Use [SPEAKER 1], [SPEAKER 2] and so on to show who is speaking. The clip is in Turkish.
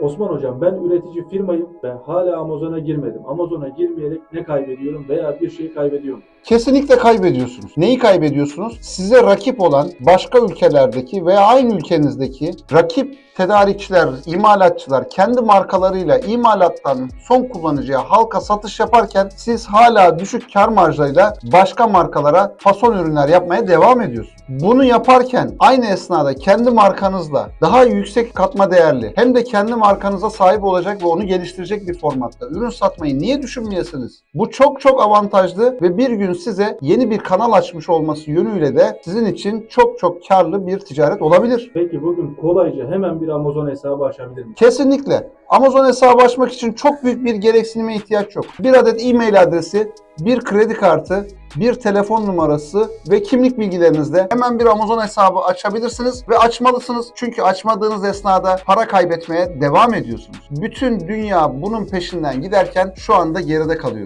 [SPEAKER 1] Osman hocam ben üretici firmayım ve hala Amazon'a girmedim. Amazon'a girmeyerek ne kaybediyorum veya bir şey kaybediyorum.
[SPEAKER 2] Kesinlikle kaybediyorsunuz. Neyi kaybediyorsunuz? Size rakip olan başka ülkelerdeki veya aynı ülkenizdeki rakip tedarikçiler, imalatçılar kendi markalarıyla imalattan son kullanıcıya halka satış yaparken siz hala düşük kar marjlarıyla başka markalara fason ürünler yapmaya devam ediyorsunuz. Bunu yaparken aynı esnada kendi markanızla daha yüksek katma değerli hem de kendi markanıza sahip olacak ve onu geliştirecek bir formatta ürün satmayı niye düşünmeyesiniz? Bu çok çok avantajlı ve bir gün size yeni bir kanal açmış olması yönüyle de sizin için çok çok karlı bir ticaret olabilir.
[SPEAKER 1] Peki bugün kolayca hemen bir Amazon hesabı açabilir miyim?
[SPEAKER 2] Kesinlikle. Amazon hesabı açmak için çok büyük bir gereksinime ihtiyaç yok. Bir adet e-mail adresi, bir kredi kartı, bir telefon numarası ve kimlik bilgilerinizle hemen bir Amazon hesabı açabilirsiniz ve açmalısınız. Çünkü açmadığınız esnada para kaybetmeye devam ediyorsunuz. Bütün dünya bunun peşinden giderken şu anda geride kalıyorsunuz.